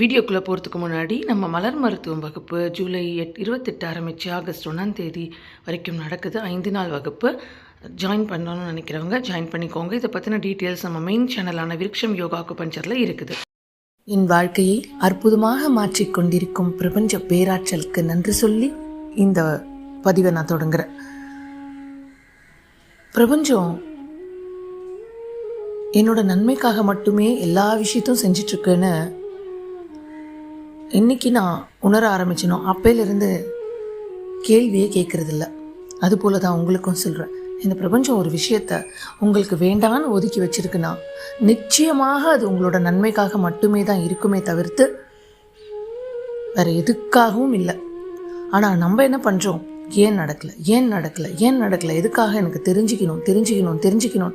வீடியோக்குள்ளே போகிறதுக்கு முன்னாடி நம்ம மலர் மருத்துவம் வகுப்பு ஜூலை எட் இருபத்தெட்டு ஆரம்பித்து ஆகஸ்ட் ஒன்றாம் தேதி வரைக்கும் நடக்குது. ஐந்து நாள் வகுப்பு. ஜாயின் பண்ணணும்னு நினைக்கிறவங்க ஜாயின் பண்ணிக்கோங்க. இதை பற்றின டீட்டெயில்ஸ் நம்ம மெயின் சேனலான விருக்ஷம் யோகா பஞ்சரில் இருக்குது. என் வாழ்க்கையை அற்புதமாக மாற்றிக்கொண்டிருக்கும் பிரபஞ்ச பேராற்றலுக்கு நன்றி சொல்லி இந்த பதிவை நான் தொடங்குறேன். பிரபஞ்சம் என்னோட நன்மைக்காக மட்டுமே எல்லா விஷயத்தையும் செஞ்சிட்ருக்குன்னு இன்றைக்கி நான் உணர ஆரம்பிச்சினோ அப்பையிலிருந்து கேள்வியே கேட்குறதில்ல அதுபோல தான் உங்களுக்கும் சொல்கிறேன் இந்த பிரபஞ்சம் ஒரு விஷயத்த உங்களுக்கு வேண்டான்னு ஒதுக்கி வச்சிருக்குன்னா நிச்சயமாக அது உங்களோட நன்மைக்காக மட்டுமே தான் இருக்குமே தவிர்த்து வேறு எதுக்காகவும் இல்லை. ஆனால் நம்ம என்ன பண்ணுறோம் ஏன் நடக்கலை? ஏன் நடக்கலை? ஏன் நடக்கல? எதுக்காக எனக்கு தெரிஞ்சுக்கணும் தெரிஞ்சுக்கணும் தெரிஞ்சுக்கணும்?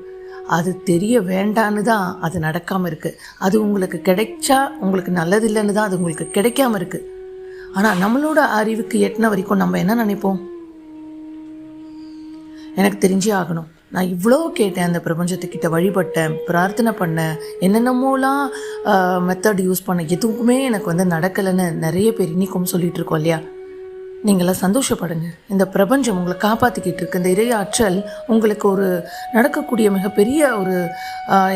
அது தெரிய வேண்டான்னு தான் அது நடக்காமல் இருக்குது அது உங்களுக்கு கிடைச்சா உங்களுக்கு நல்லது இல்லைன்னு தான் அது உங்களுக்கு கிடைக்காம இருக்குது ஆனால் நம்மளோட அறிவுக்கு எட்டின வரைக்கும் நம்ம என்ன நினைப்போம்? எனக்கு தெரிஞ்சே ஆகணும். நான் இவ்வளோ கேட்டேன் அந்த பிரபஞ்சத்துக்கிட்ட வழிபட்டேன் பிரார்த்தனை பண்ணேன் என்னென்னமோலாம் மெத்தட் யூஸ் பண்ண எதுவுமே எனக்கு வந்து நடக்கலைன்னு நிறைய பேர் இன்றைக்கும் சொல்லிகிட்டு இருக்கோம் இல்லையா? நீங்களாம் சந்தோஷப்படுங்க. இந்த பிரபஞ்சம் உங்களை காப்பாற்றிக்கிட்டு இருக்கு. இந்த இறையாற்றல் உங்களுக்கு ஒரு நடக்கக்கூடிய மிகப்பெரிய ஒரு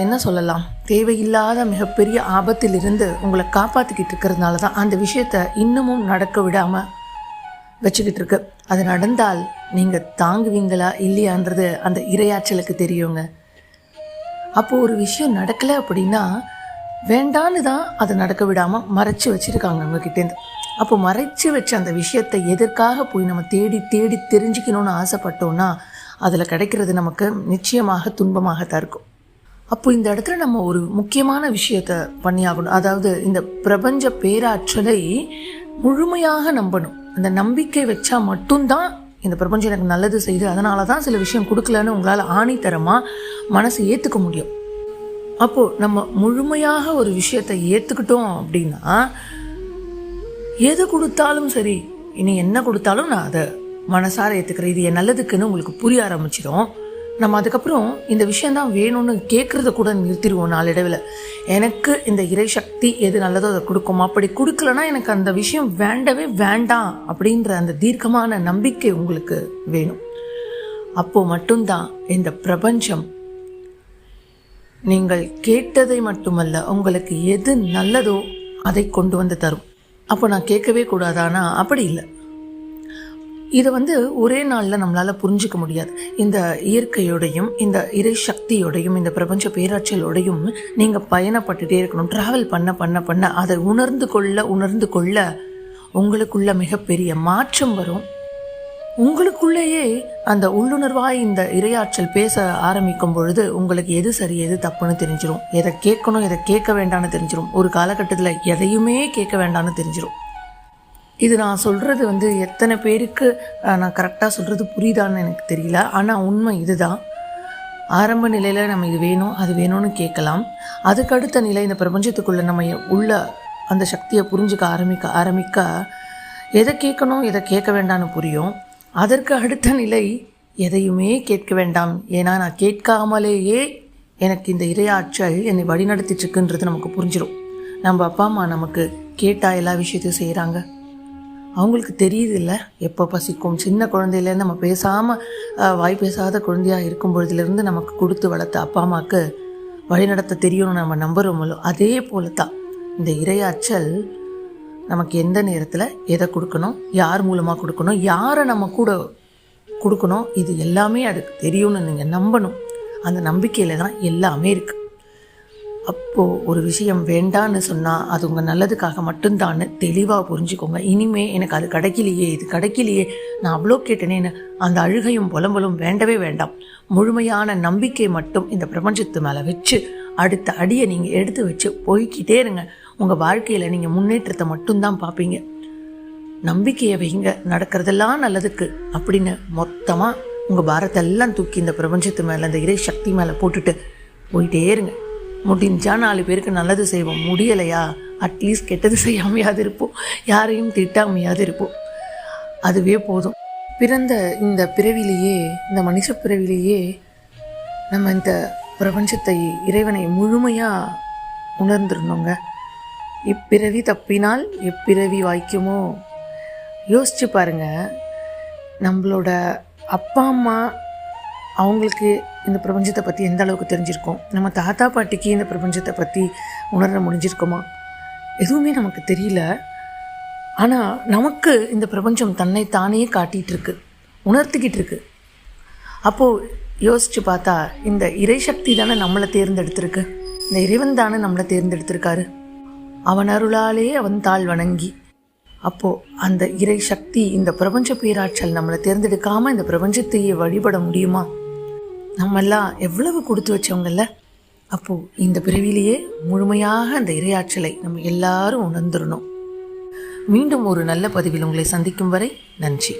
என்ன சொல்லலாம் தேவையில்லாத மிகப்பெரிய ஆபத்திலிருந்து உங்களை காப்பாற்றிக்கிட்டு இருக்கிறதுனால தான் அந்த விஷயத்த இன்னமும் நடக்க விடாமல் வச்சுக்கிட்டு இருக்கு. அது நடந்தால் நீங்கள் தாங்குவீங்களா இல்லையான்றது அந்த இரையாற்றலுக்கு தெரியுங்க. அப்போது ஒரு விஷயம் நடக்கலை அப்படின்னா வேண்டான்னு தான் அதை நடக்க விடாமல் மறைச்சு வச்சுருக்காங்க உங்ககிட்டேருந்து அப்போ மறைச்சி வச்ச அந்த விஷயத்தை எதற்காக போய் நம்ம தேடி தேடி தெரிஞ்சுக்கணும்னு ஆசைப்பட்டோம்னா அதில் கிடைக்கிறது நமக்கு நிச்சயமாக துன்பமாகத்தான் இருக்கும். அப்போ இந்த இடத்துல நம்ம ஒரு முக்கியமான விஷயத்த பண்ணியாகணும் அதாவது இந்த பிரபஞ்ச பேராற்றலை முழுமையாக நம்பணும். அந்த நம்பிக்கை வச்சா மட்டும்தான் இந்த பிரபஞ்சம் எனக்கு நல்லது செய்யுது அதனால தான் சில விஷயம் கொடுக்கலன்னு உங்களால் ஆணித்தரமாக மனசு ஏற்றுக்க முடியும். அப்போது நம்ம முழுமையாக ஒரு விஷயத்தை ஏற்றுக்கிட்டோம் அப்படின்னா எது கொடுத்தாலும் சரி. இனி என்ன கொடுத்தாலும் நான் அதை மனசார ஏற்றுக்கிறேன் இது என் நல்லதுக்குன்னு உங்களுக்கு புரிய ஆரம்பிச்சிடும் நம்ம அதுக்கப்புறம் இந்த விஷயந்தான் வேணும்னு கேட்குறத கூட நிறுத்திடுவோம் நாளடைவில். எனக்கு இந்த இறை சக்தி எது நல்லதோ அதை கொடுக்கும். அப்படி கொடுக்கலனா எனக்கு அந்த விஷயம் வேண்டவே வேண்டாம் அப்படின்ற அந்த தீர்க்கமான நம்பிக்கை உங்களுக்கு வேணும். அப்போது மட்டும்தான் இந்த பிரபஞ்சம் நீங்கள் கேட்டதை மட்டுமல்ல உங்களுக்கு எது நல்லதோ அதை கொண்டு வந்து தரும். அப்போ நான் கேட்கவே கூடாதானா அப்படி இல்லை. இதை வந்து ஒரே நாளில் நம்மளால் புரிஞ்சிக்க முடியாது. இந்த இயற்கையோடையும் இந்த இறை சக்தியோடையும் இந்த பிரபஞ்ச பேராற்றலோடையும் நீங்கள் பயணப்பட்டுட்டே இருக்கணும். ட்ராவல் பண்ண பண்ண பண்ண அதை உணர்ந்து கொள்ள உணர்ந்து கொள்ள உங்களுக்குள்ள மிகப்பெரிய மாற்றம் வரும். உங்களுக்குள்ளேயே அந்த உள்ளுணர்வாய் இந்த இரையாற்றல் பேச ஆரம்பிக்கும் பொழுது உங்களுக்கு எது சரி எது தப்புன்னு தெரிஞ்சிடும் எதை கேட்கணும் எதை கேட்க வேண்டாம்னு தெரிஞ்சிடும் ஒரு காலகட்டத்தில் எதையுமே கேட்க வேண்டாம்னு தெரிஞ்சிடும் இது நான் சொல்கிறது வந்து எத்தனை பேருக்கு நான் கரெக்டாக சொல்கிறது புரியுதான்னு எனக்கு தெரியல. ஆனால் உண்மை இதுதான். ஆரம்ப நிலையில் நம்ம இது வேணும் அது வேணும்னு கேட்கலாம். அதுக்கு அடுத்த நிலை இந்த பிரபஞ்சத்துக்குள்ளே நம்ம உள்ள அந்த சக்தியை புரிஞ்சுக்க ஆரம்பிக்க ஆரம்பிக்க எதை கேட்கணும் எதை கேட்க வேண்டாம்னு புரியும். அதற்கு அடுத்த நிலை எதையுமே கேட்க வேண்டாம். ஏன்னா நான் கேட்காமலேயே எனக்கு இந்த இரையாற்றல் என்னை வழிநடத்திட்டு இருக்குன்றது நமக்கு புரிஞ்சிடும் நம்ம அப்பா அம்மா நமக்கு கேட்டால் எல்லா விஷயத்தையும் செய்கிறாங்க அவங்களுக்கு தெரியுது இல்லை எப்போ பசிக்கும்? சின்ன குழந்தையிலேருந்து நம்ம பேசாமல் வாய் பேசாத குழந்தையாக இருக்கும் பொழுதுலேருந்து நமக்கு கொடுத்து வளர்த்த அப்பா அம்மாவுக்கு வழிநடத்த தெரியணும்னு நம்ம நம்புகிறோமோ அதே போல தான் இந்த இரையாற்றல் நமக்கு எந்த நேரத்தில் எதை கொடுக்கணும் யார் மூலமாக கொடுக்கணும் யாரை நம்ம கூட கொடுக்கணும் இது எல்லாமே அதுக்கு தெரியும்னு நீங்கள் நம்பணும். அந்த நம்பிக்கையில் தான் எல்லாமே இருக்குது அப்போது ஒரு விஷயம் வேண்டான்னு சொன்னால் அது உங்கள் நல்லதுக்காக மட்டும்தான்னு தெளிவாக புரிஞ்சுக்கோங்க. இனிமே எனக்கு அது கிடைக்கலையே இது கிடைக்கலையே நான் அவ்வளோ கேட்டேனேன்னு அந்த அழுகையும் புலம்பலும் வேண்டவே வேண்டாம். முழுமையான நம்பிக்கை மட்டும் இந்த பிரபஞ்சத்து மேலே வச்சு அடுத்த அடியை நீங்கள் எடுத்து வச்சு போய்க்கிட்டே இருங்க. உங்கள் வாழ்க்கையில் நீங்கள் முன்னேற்றத்தை மட்டும்தான் பார்ப்பீங்க நம்பிக்கையை வைங்க நடக்கிறதெல்லாம் நல்லதுக்கு அப்படின்னு மொத்தமாக உங்கள் பாரத்தை எல்லாம் தூக்கி இந்த பிரபஞ்சத்து மேலே இந்த இறை சக்தி மேலே போட்டுட்டு போயிட்டே இருங்க. முடிஞ்சால் நாலு பேருக்கு நல்லது செய்வோம். முடியலையா? அட்லீஸ்ட் கெட்டது செய்யாமையாவது இருப்போம். யாரையும் திட்டாமையாவது இருப்போம். அதுவே போதும். பிறந்த இந்த பிறவிலேயே இந்த மனுஷ பிறவிலேயே நம்ம இந்த பிரபஞ்சத்தை இறைவனை முழுமையாக உணர்ந்துடணுங்க இப்பிறவி தப்பினால் எப்பிறவி வாய்க்குமோ? யோசிச்சு பாருங்க. நம்மளோட அப்பா அம்மா அவங்களுக்கு இந்த பிரபஞ்சத்தை பற்றி எந்த அளவுக்கு தெரிஞ்சிருக்கோம்? நம்ம தாத்தா பாட்டிக்கு இந்த பிரபஞ்சத்தை பற்றி உணர முடிஞ்சிருக்குமா? எதுவுமே நமக்கு தெரியல. ஆனால் நமக்கு இந்த பிரபஞ்சம் தன்னை தானே காட்டிகிட்டு இருக்கு உணர்த்திக்கிட்டு இருக்கு அப்போது யோசித்து பார்த்தா இந்த இறைசக்தி தானே நம்மளை தேர்ந்தெடுத்திருக்கு. இந்த இறைவன் தானே நம்மளை தேர்ந்தெடுத்திருக்காரு. அவன் அருளாலே அவன் தாழ் வணங்கி. அப்போது அந்த இறை சக்தி இந்த பிரபஞ்ச பேராற்றல் நம்மளை தேர்ந்தெடுக்காமல் இந்த பிரபஞ்சத்தையே வழிபட முடியுமா? நம்மெல்லாம் எவ்வளவு கொடுத்து வச்சவங்கல்ல? அப்போது இந்த பிறவிலேயே முழுமையாக அந்த இரையாற்றலை நம்ம எல்லாரும் உணர்ந்துடணும் மீண்டும் ஒரு நல்ல பதிவில் உங்களை சந்திக்கும் வரை நன்றி.